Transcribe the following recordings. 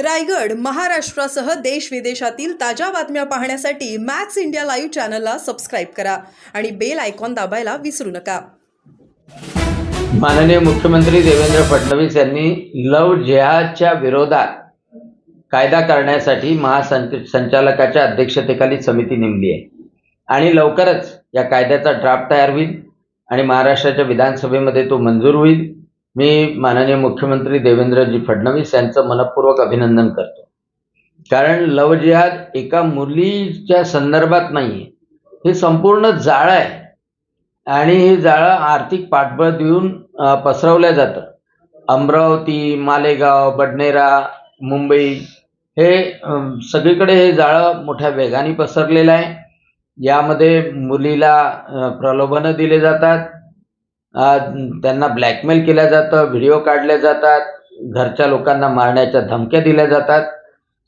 रायगड महाराष्ट्रासह देश विदेशातील ताज्या बातम्या पाहण्यासाठी मॅक्स इंडिया लाईव्ह चॅनलला सबस्क्राईब करा आणि बेल आयकॉन दाबायला विसरू नका. माननीय मुख्यमंत्री देवेंद्र फडणवीस यांनी लव जिहादच्या विरोधात कायदा करण्यासाठी महासंचालकाच्या संचालकाच्या अध्यक्षतेखाली समिती नेमली आहे. आणि लवकरच या कायद्याचा ड्राफ्ट तयार होईल आणि महाराष्ट्राच्या विधानसभेमध्ये तो मंजूर होईल. मी माननीय मुख्यमंत्री देवेंद्रजी फडणवीस यांचं मनपूर्वक अभिनंदन करतो. कारण लव जिहाद एका मुलीच्या संदर्भात नाही आहे हे संपूर्ण जाळं आहे. आणि हे जाळं आर्थिक पाठबळ देऊन पसरवलं जातं. अमरावती मालेगाव बडनेरा मुंबई हे सगळीकडे हे जाळं मोठ्या वेगाने पसरलेलं आहे. यामध्ये मुलीला प्रलोभनं दिले जातात. त्यांना ब्लॅकमेल केलं जातं व्हिडिओ काढले जातात घरच्या लोकांना मारण्याच्या धमक्या दिल्या जातात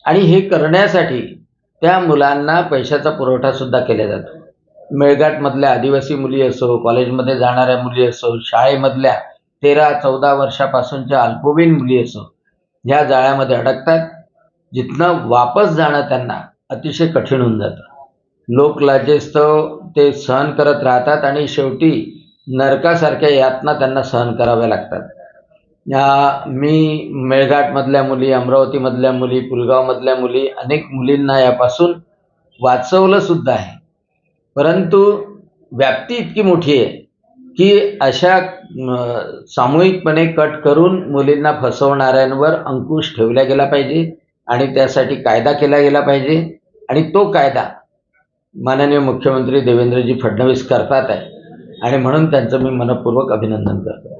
आणि हे करण्यासाठी त्या मुलांना पैशाचा पुरवठासुद्धा केला जातो. मेळघाटमधल्या आदिवासी मुली असो कॉलेजमध्ये जाणाऱ्या मुली असो शाळेमधल्या तेरा चौदा वर्षापासूनच्या अल्पवयीन मुली असो ह्या जाळ्यामध्ये अडकतात. जिथनं वापस जाणं त्यांना अतिशय कठीण होऊन जातं. लोक लाजेस्तव ते सहन करत राहतात आणि शेवटी नरकासारख्या यातना त्यांना सहन कराव्या लागतात. मी मेळघाटमधल्या मुली अमरावतीमधल्या मुली पुलगावमधल्या मुली अनेक मुलींना यापासून वाचवलं सुद्धा आहे. परंतु व्याप्ती इतकी मोठी आहे की अशा सामूहिकपणे कट करून मुलींना फसवणाऱ्यांवर अंकुश ठेवला गेला पाहिजे आणि त्यासाठी कायदा केला गेला पाहिजे. आणि तो कायदा माननीय मुख्यमंत्री देवेंद्रजी फडणवीस करतात आहे. आणि म्हणून त्यांचं मी मनपूर्वक अभिनंदन करतो